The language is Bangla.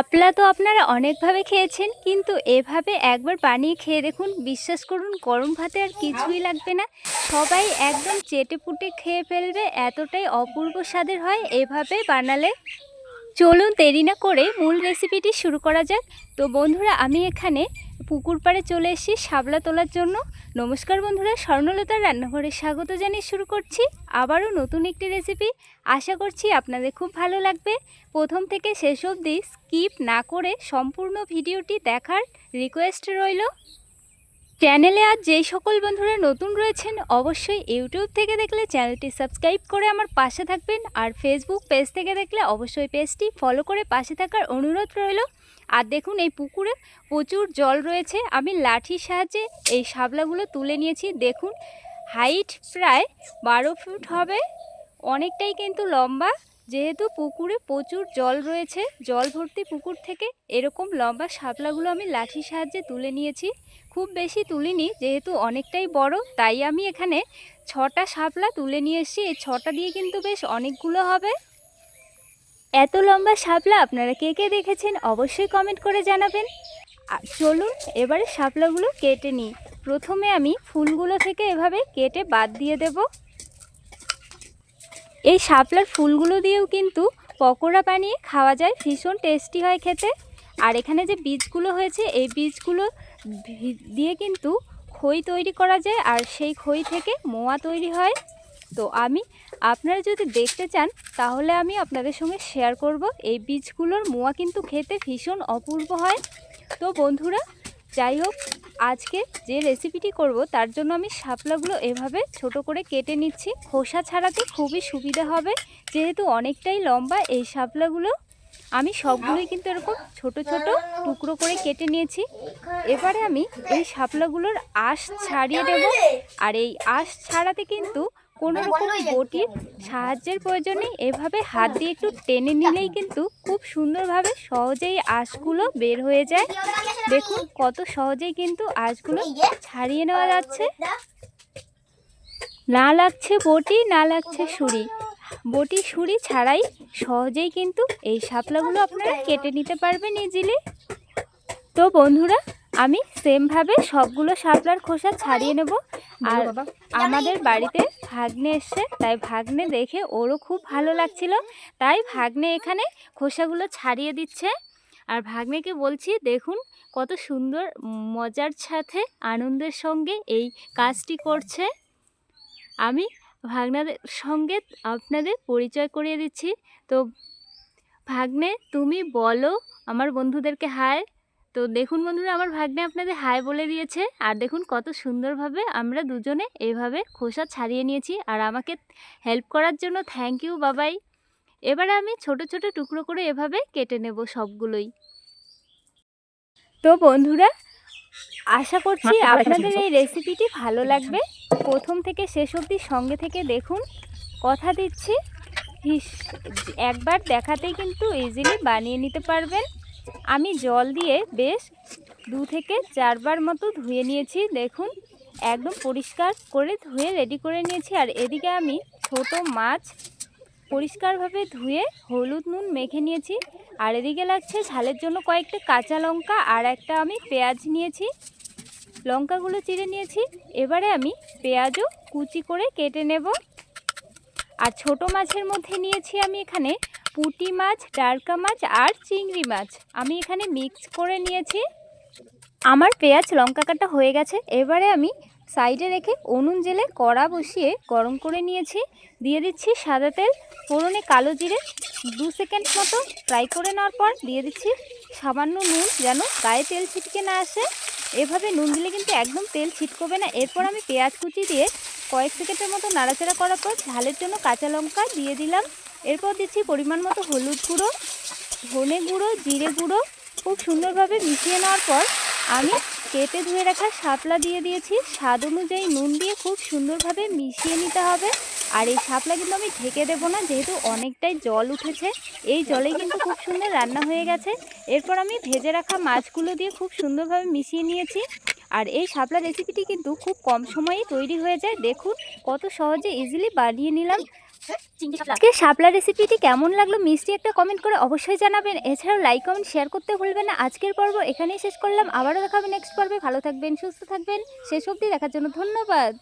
আপলা তো আপনারা অনেকভাবে খেয়েছেন, কিন্তু এভাবে একবার বানিয়ে খেয়ে দেখুন, বিশ্বাস করুন, গরম ভাতে আর কিছুই লাগবে না। সবাই একদম চেটে পুটে খেয়ে ফেলবে, এতটাই অপূর্ব স্বাদের হয় এভাবে বানালে। চলুন দেরি না করে মূল রেসিপিটি শুরু করা যাক। তো বন্ধুরা, আমি এখানে পুকুর পাড়ে চলে এসেছি শাবলা তোলার জন্য। নমস্কার বন্ধুরা, স্বর্ণলতার রান্নাঘরে স্বাগত জানিয়ে শুরু করছি আবারও নতুন একটি রেসিপি আশা করছি আপনাদের খুব ভালো লাগবে। প্রথম থেকে শেষ অবধি স্কিপ না করে সম্পূর্ণ ভিডিওটি দেখার রিকোয়েস্ট রইল। চ্যানেলে আজ যেই সকল বন্ধুরা নতুন রয়েছেন, অবশ্যই ইউটিউব থেকে দেখলে চ্যানেলটি সাবস্ক্রাইব করে আমার পাশে থাকবেন আর ফেসবুক পেজ থেকে দেখলে অবশ্যই পেজটি ফলো করে পাশে থাকার অনুরোধ রইল। আর দেখুন এই পুকুরে প্রচুর জল রয়েছে, আমি লাঠির সাহায্যে এই শাবলাগুলো তুলে নিয়েছি। দেখুন, হাইট প্রায় বারো ফুট হবে, অনেকটাই কিন্তু লম্বা। যেহেতু পুকুরে প্রচুর জল রয়েছে, জল ভর্তি পুকুর থেকে এরকম লম্বা শাপলাগুলো আমি লাঠির সাহায্যে তুলে নিয়েছি। খুব বেশি তুলিনি, যেহেতু অনেকটাই বড়, তাই আমি এখানে ছটা শাপলা তুলে নিয়ে এসেছি। এই ছটা দিয়ে কিন্তু বেশ অনেকগুলো হবে। এত লম্বা শাপলা আপনারা কে কে দেখেছেন অবশ্যই কমেন্ট করে জানাবেন। চলুন এবারে শাপলাগুলো কেটে নিই। প্রথমে আমি ফুলগুলো থেকে এভাবে কেটে বাদ দিয়ে দেব। এই শাপলার ফুলগুলো দিয়েও কিন্তু পকোড়া বানিয়ে খাওয়া যায়, ভীষণ টেস্টি হয় খেতে। আর এখানে যে বীজগুলো হয়েছে, এই বীজগুলো দিয়ে কিন্তু খই তৈরি করা যায়, আর সেই খই থেকে মোয়া তৈরি হয়। তো আমি, আপনারা যদি দেখতে চান, তাহলে আমি আপনাদের সঙ্গে শেয়ার করব। এই বীজগুলোর মোয়া কিন্তু খেতে ভীষণ অপূর্ব হয়। তো বন্ধুরা, যাই হোক আজকে যে রেসিপিটি করব, তার জন্য আমি শাপলাগুলো এভাবে ছোট করে কেটে নিচ্ছি। খোসা ছাড়াতে খুবই সুবিধা হবে। যেহেতু অনেকটাই লম্বা, এই শাপলাগুলো আমি সবগুলোই কিন্তু এরকম ছোট ছোট টুকরো করে কেটে নিয়েছি। এবারে আমি এই শাপলাগুলোর আঁশ ছাড়িয়ে দেব আর এই আঁশ ছাড়াতে কিন্তু কোনো রকম বটির সাহায্যের প্রয়োজন নেই। এভাবে হাত দিয়ে একটু টেনে নিলেই কিন্তু খুব সুন্দরভাবে সহজেই আঁশগুলো বের হয়ে যায়। দেখুন কত সহজেই কিন্তু আঁশগুলো ছাড়িয়ে নেওয়া যাচ্ছে। না লাগছে বটি না লাগছে ছুরি। বটি ছুরি ছাড়াই সহজেই কিন্তু এই শাপলাগুলো আপনারা কেটে নিতে পারবেন ইজিলি তো বন্ধুরা আমি সেমভাবে সবগুলো শাপলার খোসা ছাড়িয়ে নেব। আর আমাদের বাড়িতে ভাগ্নে এসছে তাই ভাগ্নে দেখে ওরও খুব ভালো লাগছিল। তাই ভাগ্নে এখানে খোসাগুলো ছাড়িয়ে দিচ্ছে। আর ভাগ্নেকে বলছি, দেখুন, কত সুন্দর, মজার সাথে আনন্দের সঙ্গে এই কাজটি করছে। আমি ভাগ্নাদের সঙ্গে আপনাদের পরিচয় করিয়ে দিচ্ছি। তো, ভাগ্নে, তুমি বলো, আমার বন্ধুদেরকে হাই। তো, দেখুন বন্ধুরা, আমার ভাগ্নে আপনাদের হাই বলে দিয়েছে। আর দেখুন, কত সুন্দরভাবে আমরা দুজনে এভাবে খোসা ছাড়িয়ে নিয়েছি। আর আমাকে হেল্প করার জন্য থ্যাংক ইউ, বাবাই। এবারে আমি ছোট ছোট টুকরো করে এভাবে কেটে নেব সবগুলোই। তো বন্ধুরা আশা করছি আপনাদের এই রেসিপিটি ভালো লাগবে। প্রথম থেকে শেষ অবধি সঙ্গে থেকে দেখুন। কথা দিচ্ছি একবার দেখাতেই কিন্তু ইজিলি বানিয়ে নিতে পারবেন। আমি জল দিয়ে বেশ দু থেকে চারবার মতো ধুয়ে নিয়েছি দেখুন। একদম পরিষ্কার করে ধুয়ে রেডি করে নিয়েছি। আর এদিকে আমি ছোট মাছ পরিষ্কারভাবে ধুয়ে হলুদ নুন মেখে নিয়েছি। আর এদিকে লাগছে ঝালের জন্য কয়েকটা কাঁচা লঙ্কা আর একটা আমি পেঁয়াজ নিয়েছি। লঙ্কাগুলো চিড়ে নিয়েছি। এবারে আমি পেঁয়াজও কুচি করে কেটে নেব। আর ছোট মাছের মধ্যে নিয়েছি আমি এখানে পুঁটি মাছ, ডারকা মাছ আর চিংড়ি মাছ। আমি এখানে মিক্স করে নিয়েছি। আমার পেঁয়াজ লঙ্কা কাটা হয়ে গেছে। এবারে আমি সাইডে রেখে উনুন জেলে কড়া বসিয়ে গরম করে নিয়েছি। দিয়ে দিচ্ছি সাদা তেল, ফোড়নে কালো জিরে, দু সেকেন্ড মতো ফ্রাই করে নেওয়ার পর দিয়ে দিচ্ছি সামান্য নুন যেন গায়ে তেল ছিটকে না আসে। এভাবে নুন দিলে কিন্তু একদম তেল ছিটকবে না। এরপর আমি পেঁয়াজ কুচি দিয়ে কয়েক সেকেন্ডের মতো নাড়াচাড়া করার পর ঝালের জন্য কাঁচা লঙ্কা দিয়ে দিলাম। এরপর দিচ্ছি পরিমাণ মতো হলুদ গুঁড়ো, ধনে গুঁড়ো, জিরে গুঁড়ো। খুব সুন্দরভাবে মিশিয়ে নেওয়ার পর আমি কেটে ধুয়ে রাখা শাপলা দিয়ে দিয়েছি। স্বাদ অনুযায়ী নুন দিয়ে খুব সুন্দরভাবে মিশিয়ে নিতে হবে। আর এই শাপলা কিন্তু আমি ঢেকে দেবো না, যেহেতু অনেকটাই জল উঠেছে। এই জলে কিন্তু খুব সুন্দর রান্না হয়ে গেছে। এরপর আমি ভেজে রাখা মাছগুলো দিয়ে খুব সুন্দরভাবে মিশিয়ে নিয়েছি। আর এই শাপলা রেসিপিটি কিন্তু খুব কম সময়েই তৈরি হয়ে যায়। দেখুন, কত সহজে ইজিলি বানিয়ে নিলাম। আজকে শাপলা রেসিপিটি কেমন লাগল মিষ্টি একটা কমেন্ট করে অবশ্যই জানাবেন। এছাড়াও লাইক কমেন্ট শেয়ার করতে ভুলবেন না। আজকের পর্ব এখানেই শেষ করলাম। আবারও দেখাবেন নেক্সট পর্বে। ভালো থাকবেন, সুস্থ থাকবেন। শেষ অবধি দেখার জন্য ধন্যবাদ।